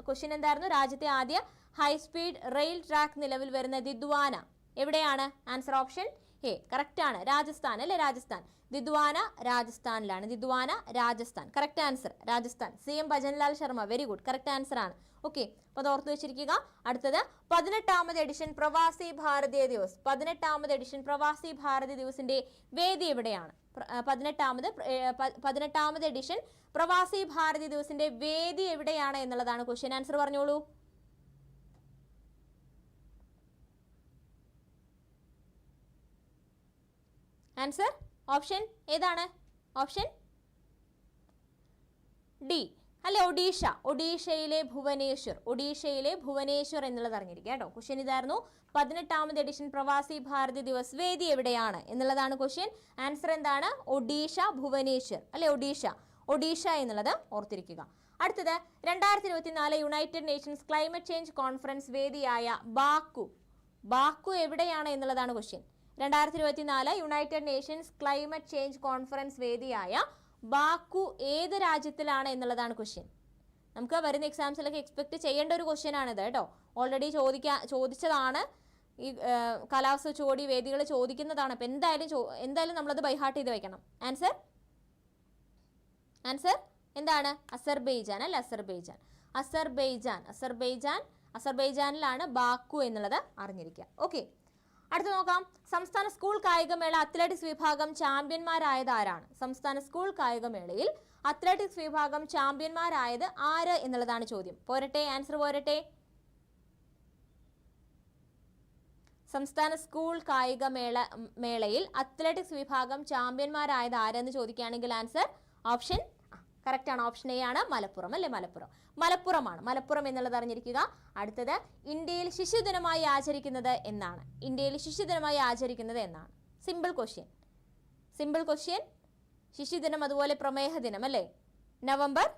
ക്വസ്റ്റ്യൻ എന്തായിരുന്നു? രാജ്യത്തെ ആദ്യ ഹൈസ്പീഡ് റെയിൽ ട്രാക്ക് നിലവിൽ വരുന്ന ദിദ്വാന. എവിടെയാണ്? ആൻസർ ഓപ്ഷൻ കറക്റ്റ് ആണ്. രാജസ്ഥാൻ അല്ലേ? Rajasthan. Didwana രാജസ്ഥാനിലാണ്. Didwana Rajasthan. Correct answer Rajasthan. C M Bhajanlal Sharma. Very good correct answer ആണ്. ഓക്കെ അപ്പോൾ അത് ഓർത്ത് വെച്ചിരിക്കുക. അടുത്തത് പതിനെട്ടാമത് എഡിഷൻ പ്രവാസി ഭാരതീയ ദിവസ്. പതിനെട്ടാമത് എഡിഷൻ പ്രവാസി ഭാരതീയ ദിവസിന്റെ വേദി എവിടെയാണ്? പതിനെട്ടാമത് പതിനെട്ടാമത് എഡിഷൻ പ്രവാസി ഭാരതീയ ദിവസിന്റെ വേദി എവിടെയാണ് എന്നുള്ളതാണ് ക്വസ്റ്റ്യൻ ആൻസർ പറഞ്ഞോളൂ. ആൻസർ ഓപ്ഷൻ ഏതാണ്? ഓപ്ഷൻ ഡി അല്ലെ ഒഡീഷ. ഒഡീഷയിലെ ഭുവനേശ്വർ. ഒഡീഷയിലെ ഭുവനേശ്വർ എന്നുള്ളത് അറിഞ്ഞിരിക്കുക കേട്ടോ. ക്വസ്റ്റ്യൻ ഇതായിരുന്നു. പതിനെട്ടാമത് എഡിഷൻ പ്രവാസി ഭാരതി ദിവസ് വേദി എവിടെയാണ് എന്നുള്ളതാണ് ക്വസ്റ്റ്യൻ ആൻസർ എന്താണ്? ഒഡീഷ ഭുവനേശ്വർ. അല്ലെ ഒഡീഷ. ഒഡീഷ എന്നുള്ളത് ഓർത്തിരിക്കുക. അടുത്തത് രണ്ടായിരത്തി ഇരുപത്തിനാല് United Nations Climate Change Conference വേദിയായ ബാക്കു. ബാക്കു എവിടെയാണ് എന്നുള്ളതാണ് ക്വസ്റ്റ്യൻ രണ്ടായിരത്തി ഇരുപത്തിനാല് United Nations Climate Change Conference വേദിയായ ബാക്കു ഏത് രാജ്യത്തിലാണ് എന്നുള്ളതാണ് ക്വസ്റ്റ്യൻ നമുക്ക് വരുന്ന എക്സാംസിലൊക്കെ എക്സ്പെക്ട് ചെയ്യേണ്ട ഒരു ക്വസ്റ്റ്യൻ ആണിത് കേട്ടോ. ഓൾറെഡി ചോദിക്കാ ചോദിച്ചതാണ്. ഈ കാലാവസ്ഥ ചോടി വേദികൾ ചോദിക്കുന്നതാണ്. അപ്പം എന്തായാലും എന്തായാലും നമ്മളത് ബൈഹാർട്ട് ചെയ്ത് വെക്കണം. ആൻസർ ആൻസർ എന്താണ്? അസർബൈജാൻ അല്ല? അസർബൈജാൻ. അസർബൈജാൻ അസർബൈജാൻ അസർബൈജാനിലാണ് ബാക്കു എന്നുള്ളത് അറിഞ്ഞിരിക്കുക. ഓക്കെ അടുത്ത നോക്കാം. സംസ്ഥാന സ്കൂൾ കായികമേള അത്ലറ്റിക്സ് വിഭാഗം ചാമ്പ്യന്മാരായത് ആരാണ് സംസ്ഥാന സ്കൂൾ കായികമേളയിൽ അത്ലറ്റിക്സ് വിഭാഗം ചാമ്പ്യന്മാരായത് ആര് എന്നുള്ളതാണ് ചോദ്യം. പോരട്ടെ ആൻസർ പോരട്ടെ. സംസ്ഥാന സ്കൂൾ കായിക മേള മേളയിൽ അത്ലറ്റിക്സ് വിഭാഗം ചാമ്പ്യന്മാരായത് ആരെന്ന് ചോദിക്കുകയാണെങ്കിൽ ആൻസർ ഓപ്ഷൻ കറക്റ്റ് ആണ്. ഓപ്ഷൻ എ ആണ് മലപ്പുറം അല്ലേ മലപ്പുറം? മലപ്പുറമാണ്. മലപ്പുറം എന്നുള്ളത് അറിഞ്ഞിരിക്കുക. അടുത്തത് ഇന്ത്യയിൽ ശിശുദിനമായി ആചരിക്കുന്നത് എന്നാണ്. ഇന്ത്യയിൽ ശിശുദിനമായി ആചരിക്കുന്നത് എന്നാണ്. സിമ്പിൾ ക്വസ്റ്റ്യൻ സിമ്പിൾ ക്വസ്റ്റ്യൻ ശിശുദിനം അതുപോലെ പ്രമേഹ ദിനം അല്ലേ? നവംബർ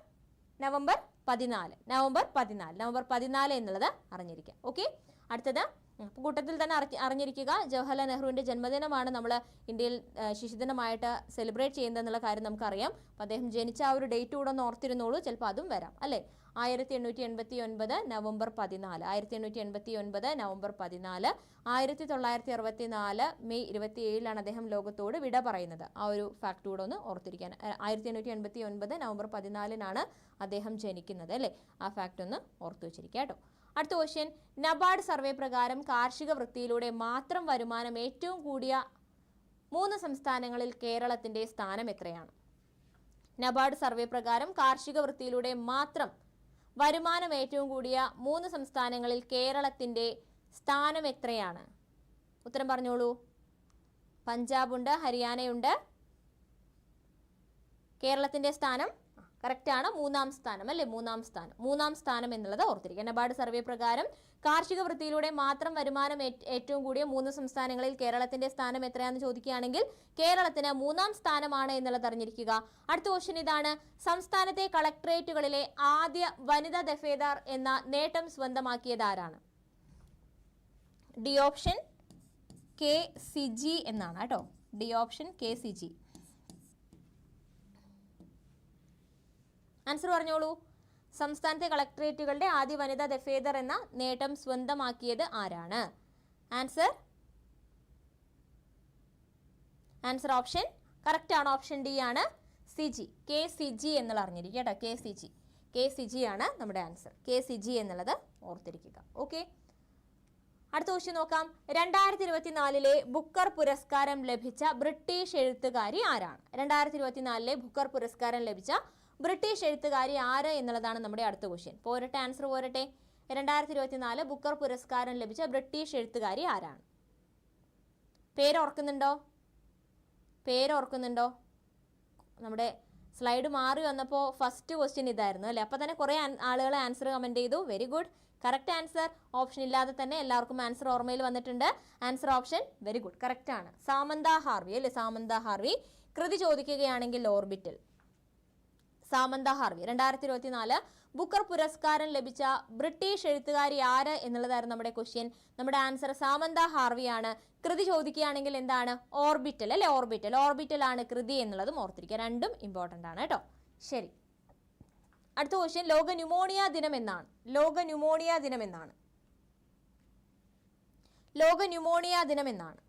നവംബർ പതിനാല്. നവംബർ പതിനാല്. നവംബർ പതിനാല് എന്നുള്ളത് അറിഞ്ഞിരിക്കുക. ഓക്കെ അടുത്തത് കൂട്ടത്തിൽ തന്നെ അറി അറിഞ്ഞിരിക്കുക ജവഹർലാൽ നെഹ്റുവിന്റെ ജന്മദിനമാണ് നമ്മൾ ഇന്ത്യയിൽ ശിശുദിനമായിട്ട് സെലിബ്രേറ്റ് ചെയ്യുന്നത് എന്നുള്ള കാര്യം നമുക്കറിയാം. അപ്പം അദ്ദേഹം ജനിച്ച ആ ഒരു ഡേറ്റ് കൂടെ ഒന്ന് ഓർത്തിരുന്നോളൂ ചിലപ്പോൾ അതും വരാം അല്ലേ? ആയിരത്തി എണ്ണൂറ്റി എൺപത്തി ഒൻപത് നവംബർ പതിനാല് ആയിരത്തി എണ്ണൂറ്റി എൺപത്തി ഒൻപത് നവംബർ പതിനാല് ആയിരത്തി തൊള്ളായിരത്തി അറുപത്തി നാല് മെയ് ഇരുപത്തി ഏഴിലാണ് അദ്ദേഹം ലോകത്തോട് വിട പറയുന്നത്. ആ ഒരു ഫാക്ട് കൂടെ ഒന്ന് ഓർത്തിരിക്കാൻ. ആയിരത്തി എണ്ണൂറ്റി എൺപത്തി ഒൻപത് നവംബർ പതിനാലിനാണ് അദ്ദേഹം ജനിക്കുന്നത് അല്ലേ? ആ ഫാക്ട് ഒന്ന് ഓർത്തു വെച്ചിരിക്കുക കേട്ടോ. അടുത്ത ക്വസ്റ്റ്യൻ നബാർഡ് സർവേ പ്രകാരം കാർഷിക വൃത്തിയിലൂടെ മാത്രം വരുമാനം ഏറ്റവും കൂടിയ മൂന്ന് സംസ്ഥാനങ്ങളിൽ കേരളത്തിന്റെ സ്ഥാനം എത്രയാണ്? നബാർഡ് സർവേ പ്രകാരം കാർഷിക വൃത്തിയിലൂടെ മാത്രം വരുമാനം ഏറ്റവും കൂടിയ മൂന്ന് സംസ്ഥാനങ്ങളിൽ കേരളത്തിന്റെ സ്ഥാനം എത്രയാണ്? ഉത്തരം പറഞ്ഞോളൂ. പഞ്ചാബുണ്ട് ഹരിയാനയുണ്ട്. കേരളത്തിന്റെ സ്ഥാനം കറക്റ്റ് ആണ് മൂന്നാം സ്ഥാനം അല്ലെ? മൂന്നാം സ്ഥാനം. മൂന്നാം സ്ഥാനം എന്നുള്ളത് ഓർത്തിരിക്കുക. നബാർഡ് സർവേ പ്രകാരം കാർഷിക വൃത്തിയിലൂടെ മാത്രം വരുമാനം ഏറ്റവും കൂടിയ മൂന്ന് സംസ്ഥാനങ്ങളിൽ കേരളത്തിന്റെ സ്ഥാനം എത്രയാണെന്ന് ചോദിക്കുകയാണെങ്കിൽ കേരളത്തിന് മൂന്നാം സ്ഥാനമാണ് എന്നുള്ളത് അറിഞ്ഞിരിക്കുക. അടുത്ത ക്വസ്റ്റ്യൻ ഇതാണ്. സംസ്ഥാനത്തെ കളക്ടറേറ്റുകളിലെ ആദ്യ വനിതാ ദഫേദാർ എന്ന നേട്ടം സ്വന്തമാക്കിയത് ആരാണ്? D option K C G എന്നാണ് കേട്ടോ. D option K C G answer പറഞ്ഞോളൂ. സംസ്ഥാനത്തെ കളക്ടറേറ്റുകളുടെ ആദ്യ വനിതാ ദഫേദർ എന്ന നേട്ടം സ്വന്തമാക്കിയത് ആരാണ്? ആൻസർ? Answer option? കറക്റ്റ് ആണ്. ഓപ്ഷൻ ഡി ആണ് C G K C G എന്നുള്ള അറിഞ്ഞിരിക്കുക കേട്ടോ. K C G K C G ആണ് നമ്മുടെ ആൻസർ. കെ സി ജി എന്നുള്ളത് ഓർത്തിരിക്കുക. ഓക്കെ. അടുത്ത ക്വസ്റ്റ്യൻ നോക്കാം. രണ്ടായിരത്തി ഇരുപത്തിനാലിലെ ബുക്കർ പുരസ്കാരം ലഭിച്ച ബ്രിട്ടീഷ് എഴുത്തുകാരി ആരാണ്? രണ്ടായിരത്തി ഇരുപത്തിനാലിലെ ബുക്കർ പുരസ്കാരം ലഭിച്ച ബ്രിട്ടീഷ് എഴുത്തുകാരി ആര് എന്നുള്ളതാണ് നമ്മുടെ അടുത്ത ക്വസ്റ്റ്യൻ പോരട്ടെ ആൻസർ പോരട്ടെ. രണ്ടായിരത്തി ഇരുപത്തിനാല് ബുക്കർ പുരസ്കാരം ലഭിച്ച ബ്രിട്ടീഷ് എഴുത്തുകാരി ആരാണ്? പേരോർക്കുന്നുണ്ടോ? പേരോർക്കുന്നുണ്ടോ? നമ്മുടെ സ്ലൈഡ് മാറി വന്നപ്പോൾ ഫസ്റ്റ് ക്വസ്റ്റ്യൻ ഇതായിരുന്നു അല്ലേ? അപ്പോൾ തന്നെ കുറേ ആളുകൾ ആൻസർ കമന്റ് ചെയ്തു. Very good correct answer option ഇല്ലാതെ തന്നെ എല്ലാവർക്കും ആൻസർ ഓർമ്മയിൽ വന്നിട്ടുണ്ട്. Answer option very good correct ആണ്. സാമന്ത ഹാർവി അല്ലേ? സാമന്ത ഹാർവി കൃതി ചോദിക്കുകയാണെങ്കിൽ ഓർബിറ്റൽ. സാമന്ത ഹാർവി. രണ്ടായിരത്തി ഇരുപത്തി നാല് ബുക്കർ പുരസ്കാരം ലഭിച്ച ബ്രിട്ടീഷ് എഴുത്തുകാരി ആര് എന്നുള്ളതായിരുന്നു നമ്മുടെ ക്വസ്റ്റ്യൻ നമ്മുടെ ആൻസർ സാമന്ത ഹാർവിയാണ്. കൃതി ചോദിക്കുകയാണെങ്കിൽ എന്താണ്? ഓർബിറ്റൽ അല്ലെ? ഓർബിറ്റൽ ആണ് കൃതി എന്നുള്ളതും ഓർത്തിരിക്കുക. രണ്ടും ഇമ്പോർട്ടന്റ് ആണ് കേട്ടോ. ശരി. അടുത്ത ക്വസ്റ്റ്യൻ ലോക ന്യൂമോണിയ ദിനം എന്നാണ്. ലോക ന്യൂമോണിയ ദിനം എന്നാണ്. ലോക ന്യൂമോണിയ ദിനം എന്നാണ്.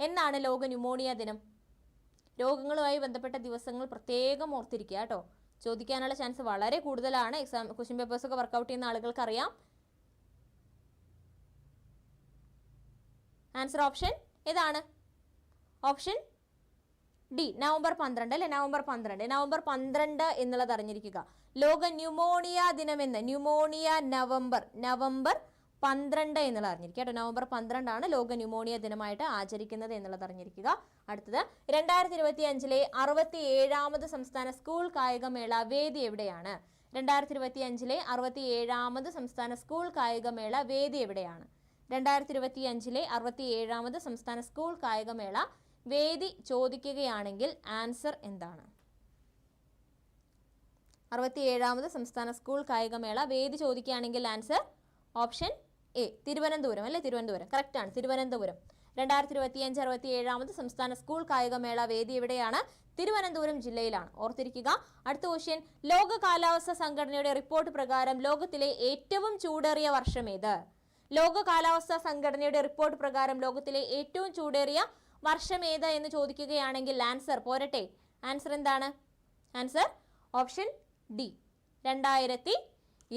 എന്നാണ് ലോക ന്യൂമോണിയ ദിനം? രോഗങ്ങളുമായി ബന്ധപ്പെട്ട ദിവസങ്ങൾ പ്രത്യേകം ഓർത്തിരിക്കുക കേട്ടോ. ചോദിക്കാനുള്ള ചാൻസ് വളരെ കൂടുതലാണ്. എക്സാം ക്വസ്റ്റ്യൻ പേപ്പേഴ്സ് ഒക്കെ വർക്കൗട്ട് ചെയ്യുന്ന ആളുകൾക്ക് അറിയാം ആൻസർ ഓപ്ഷൻ ഏതാണ്? ഓപ്ഷൻ ഡി നവംബർ പന്ത്രണ്ട് അല്ലെ? നവംബർ പന്ത്രണ്ട്. നവംബർ പന്ത്രണ്ട് എന്നുള്ളത് അറിഞ്ഞിരിക്കുക. ലോക ന്യൂമോണിയ ദിനമെന്ന്. Pneumonia November. നവംബർ പന്ത്രണ്ട് എന്നുള്ളത് അറിഞ്ഞിരിക്കുക കേട്ടോ. നവംബർ പന്ത്രണ്ടാണ് ലോക ന്യൂമോണിയ ദിനമായിട്ട് ആചരിക്കുന്നത് എന്നുള്ളത് അറിഞ്ഞിരിക്കുക. അടുത്തത് രണ്ടായിരത്തി ഇരുപത്തി അഞ്ചിലെ അറുപത്തി ഏഴാമത് സംസ്ഥാന സ്കൂൾ കായികമേള വേദി എവിടെയാണ്? രണ്ടായിരത്തി ഇരുപത്തി അഞ്ചിലെ അറുപത്തി ഏഴാമത് സംസ്ഥാന സ്കൂൾ കായികമേള വേദി എവിടെയാണ്? രണ്ടായിരത്തി ഇരുപത്തി അഞ്ചിലെ അറുപത്തി ഏഴാമത് സംസ്ഥാന സ്കൂൾ കായികമേള വേദി ചോദിക്കുകയാണെങ്കിൽ ആൻസർ എന്താണ്? അറുപത്തി ഏഴാമത് സംസ്ഥാന സ്കൂൾ കായികമേള വേദി ചോദിക്കുകയാണെങ്കിൽ ആൻസർ ഓപ്ഷൻ എ തിരുവനന്തപുരം അല്ലേ? തിരുവനന്തപുരം. കറക്റ്റ് ആണ്. തിരുവനന്തപുരം. രണ്ടായിരത്തി ഇരുപത്തി അഞ്ച് അറുപത്തി ഏഴാമത് സംസ്ഥാന സ്കൂൾ കായികമേള വേദി എവിടെയാണ്? തിരുവനന്തപുരം ജില്ലയിലാണ്. ഓർത്തിരിക്കുക. അടുത്ത ക്വസ്റ്റ്യൻ ലോക കാലാവസ്ഥാ സംഘടനയുടെ റിപ്പോർട്ട് പ്രകാരം ലോകത്തിലെ ഏറ്റവും ചൂടേറിയ വർഷം ഏത്? ലോക കാലാവസ്ഥാ സംഘടനയുടെ റിപ്പോർട്ട് പ്രകാരം ലോകത്തിലെ ഏറ്റവും ചൂടേറിയ വർഷം ഏത് എന്ന് ചോദിക്കുകയാണെങ്കിൽ ആൻസർ പോരട്ടെ. ആൻസർ എന്താണ്? ആൻസർ ഓപ്ഷൻ ഡി രണ്ടായിരത്തി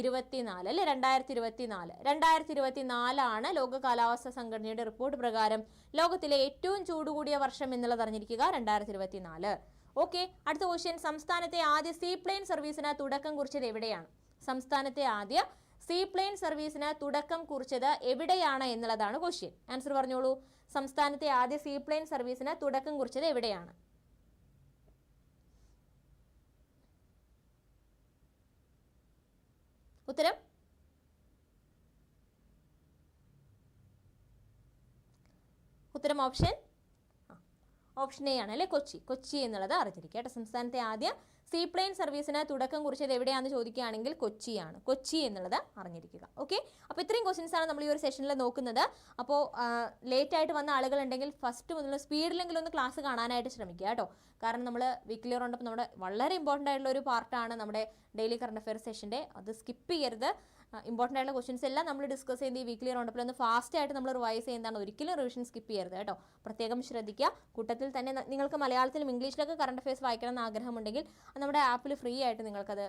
ഇരുപത്തിനാല് അല്ലെ? രണ്ടായിരത്തി ഇരുപത്തിനാല് രണ്ടായിരത്തി ഇരുപത്തി നാലാണ് ലോക കാലാവസ്ഥാ സംഘടനയുടെ റിപ്പോർട്ട് പ്രകാരം ലോകത്തിലെ ഏറ്റവും ചൂട് കൂടിയ വർഷം എന്നുള്ളത് അറിഞ്ഞിരിക്കുക രണ്ടായിരത്തി ഇരുപത്തിനാല് ഓക്കെ അടുത്ത ക്വസ്റ്റ്യൻ സംസ്ഥാനത്തെ ആദ്യ സീപ്ലെയിൻ സർവീസിന് തുടക്കം കുറിച്ചത് എവിടെയാണ്? സംസ്ഥാനത്തെ ആദ്യ സീപ്ലെയിൻ സർവീസിന് തുടക്കം കുറിച്ചത് എവിടെയാണ് എന്നുള്ളതാണ് ക്വസ്റ്റ്യൻ ആൻസർ പറഞ്ഞോളൂ. സംസ്ഥാനത്തെ ആദ്യ സീപ്ലെയിൻ സർവീസിന് തുടക്കം കുറിച്ചത് എവിടെയാണ്? ഉത്തരം? ഉത്തരം ഓപ്ഷൻ? ഓപ്ഷൻ എ ആണ് അല്ലേ? കൊച്ചി. കൊച്ചി എന്നുള്ളത് അറിഞ്ഞിരിക്കുക കേട്ടോ. സംസ്ഥാനത്തെ ആദ്യ സീപ്ലെയിൻ സർവീസിന് തുടക്കം കുറിച്ചത് എവിടെയാണെന്ന് ചോദിക്കുകയാണെങ്കിൽ കൊച്ചിയാണ്. കൊച്ചി എന്നുള്ളത് അറിഞ്ഞിരിക്കുക. ഓക്കെ അപ്പോൾ ഇത്രയും ക്വസ്റ്റ്യൻസാണ് നമ്മൾ ഈ ഒരു സെഷനിൽ നോക്കുന്നത്. അപ്പോൾ ലേറ്റ് ആയിട്ട് വന്ന ആളുകളുണ്ടെങ്കിൽ ഫസ്റ്റ് മുതൽ സ്പീഡിലെങ്കിലും ഒന്ന് ക്ലാസ് കാണാനായിട്ട് ശ്രമിക്കുക കേട്ടോ. കാരണം നമ്മൾ വീക്കിലി റൗണ്ടപ്പ് നമ്മുടെ വളരെ ഇമ്പോർട്ടന്റ് ആയിട്ടുള്ള ഒരു പാർട്ടാണ് നമ്മുടെ ഡെയിലി കറണ്ട് അഫയർ സെഷന്റെ അത് സ്കിപ്പ് ചെയ്യരുത്. ഇമ്പോർട്ടന്റ് ആയിട്ടുള്ള ക്വസ്റ്റൻസ് എല്ലാം നമ്മൾ ഡിസ്കസ് ചെയ്യുന്ന ഈ വീക്ക്ലി റൗണ്ടപ്പിൽ ഒന്ന് ഫാസ്റ്റ് ആയിട്ട് നമ്മൾ റിവൈസ് ചെയ്യുന്നതാണ് ഒരിക്കലും റിവിഷൻ സ്കിപ്പ് ചെയ്യരുത് കേട്ടോ. പ്രത്യേകം ശ്രദ്ധിക്കുക. കൂട്ടത്തിൽ തന്നെ നിങ്ങൾക്ക് മലയാളത്തിലും ഇംഗ്ലീഷിലൊക്കെ കറണ്ട് അഫയേഴ്സ് വായിക്കണം എന്ന് ആഗ്രഹമുണ്ടെങ്കിൽ നമ്മുടെ ആപ്പിൽ ഫ്രീ ആയിട്ട് നിങ്ങൾക്കത്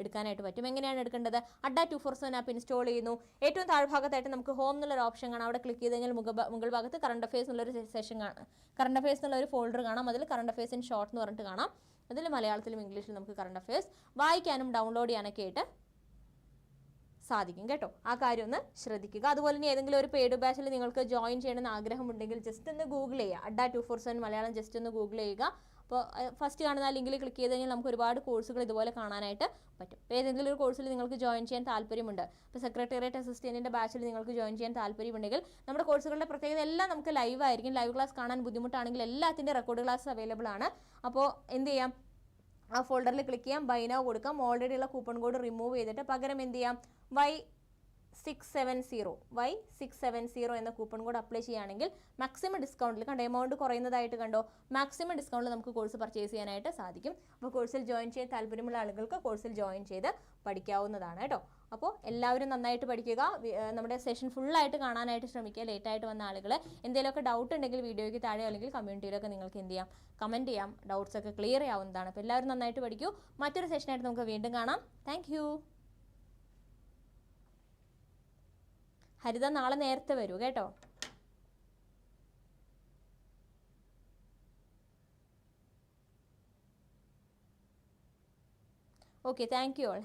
എടുക്കാനായിട്ട് പറ്റും. എങ്ങനെയാണ് എടുക്കേണ്ടത്? Adda two four seven app install ചെയ്യുന്നു. ഏറ്റവും താഴ്ഭാഗത്തായിട്ട് നമുക്ക് ഹോം എന്നുള്ളൊരു ഓപ്ഷൻ കാണാം. അവിടെ ക്ലിക്ക് ചെയ്ത് കഴിഞ്ഞാൽ മുഖ മുകൾ ഭാഗത്ത് കറണ്ട് അഫയേഴ്സ് എന്നുള്ളൊരു സെഷൻ കാണാം. കറണ്ട് അഫയേഴ്സ് എന്നുള്ള ഒരു ഫോൾഡർ കാണാം. അതിൽ കറണ്ട് അഫയേഴ്സ് ഇൻ ഷോർട്ട് എന്ന് പറഞ്ഞിട്ട് കാണാം. അതിൽ മലയാളത്തിലും ഇംഗ്ലീഷിലും നമുക്ക് കറണ്ട് അഫയേഴ്സ് വായിക്കാനും ഡൗൺലോഡ് ചെയ്യാനൊക്കെ ആയിട്ട് സാധിക്കും. കേട്ടോ? ആ കാര്യം ഒന്ന് ശ്രദ്ധിക്കുക. അതുപോലെ തന്നെ ഏതെങ്കിലും ഒരു പെയ്ഡ് ബാച്ചിൽ നിങ്ങൾക്ക് ജോയിൻ ചെയ്യണമെന്ന് ആഗ്രഹമുണ്ടെങ്കിൽ ജസ്റ്റ് ഒന്ന് ഗൂഗിൾ ചെയ്യുക. Adda two four seven Malayalam just ഒന്ന് ഗൂഗിൾ ചെയ്യുക. അപ്പോൾ ഫസ്റ്റ് കാണുന്ന ലിങ്കിൽ ക്ലിക്ക് ചെയ്ത് കഴിഞ്ഞാൽ നമുക്ക് ഒരുപാട് കോഴ്സുകൾ ഇതുപോലെ കാണാനായിട്ട് പറ്റും. അപ്പോൾ ഏതെങ്കിലും ഒരു കോഴ്സിൽ നിങ്ങൾക്ക് ജോയിൻ ചെയ്യാൻ താല്പര്യമുണ്ട്. ഇപ്പോൾ സെക്രട്ടേറിയറ്റ് അസിസ്റ്റന്റിന്റെ ബാച്ചിൽ നിങ്ങൾക്ക് ജോയിൻ ചെയ്യാൻ താല്പര്യമുണ്ടെങ്കിൽ നമ്മുടെ കോഴ്സുകളുടെ പ്രത്യേകത എല്ലാം നമുക്ക് ലൈവ് ആയിരിക്കും. ലൈവ് ക്ലാസ് കാണാൻ ബുദ്ധിമുട്ടാണെങ്കിൽ എല്ലാത്തിന്റെ റെക്കോർഡ് ക്ലാസ് അവൈലബിൾ ആണ്. അപ്പോൾ എന്ത് ചെയ്യാം? ആ ഫോൾഡറിൽ ക്ലിക്ക് ചെയ്യാം. ബൈനോ കൊടുക്കാം. ഓൾറെഡി ഉള്ള കൂപ്പൺ കോഡ് റിമൂവ് ചെയ്തിട്ട് പകരം എന്ത് ചെയ്യാം? Y six seven zero Y six seven zero എന്ന കൂപ്പൺ കോഡ് അപ്ലൈ ചെയ്യുകയാണെങ്കിൽ മാക്സിമം ഡിസ്കൗണ്ടിൽ കണ്ടോ? എമൗണ്ട് കുറയുന്നതായിട്ട് കണ്ടോ? മാക്സിമം ഡിസ്കൗണ്ടിൽ നമുക്ക് കോഴ്സ് പർച്ചേസ് ചെയ്യാനായിട്ട് സാധിക്കും. അപ്പോൾ കോഴ്സിൽ ജോയിൻ ചെയ്യാൻ താല്പര്യമുള്ള ആളുകൾക്ക് കോഴ്സിൽ ജോയിൻ ചെയ്ത് പഠിക്കാവുന്നതാണ് കേട്ടോ. അപ്പോൾ എല്ലാവരും നന്നായിട്ട് പഠിക്കുക. നമ്മുടെ സെഷൻ ഫുള്ളായിട്ട് കാണാനായിട്ട് ശ്രമിക്കുക. ലേറ്റ് ആയിട്ട് വന്ന ആളുകൾ എന്തെങ്കിലുമൊക്കെ ഡൗട്ട് ഉണ്ടെങ്കിൽ വീഡിയോയ്ക്ക് താഴെ അല്ലെങ്കിൽ കമ്മ്യൂണിറ്റിയിലൊക്കെ നിങ്ങൾക്ക് എന്ത് ചെയ്യാം? കമന്റ് ചെയ്യാം. ഡൗട്ട്സ് ഒക്കെ ക്ലിയർ ആവുന്നതാണ്. അപ്പോൾ എല്ലാവരും നന്നായിട്ട് പഠിക്കൂ. മറ്റൊരു സെഷനായിട്ട് നമുക്ക് വീണ്ടും കാണാം. താങ്ക് ഹരിത നാളെ നേരത്തെ വരൂ കേട്ടോ. Okay thank you all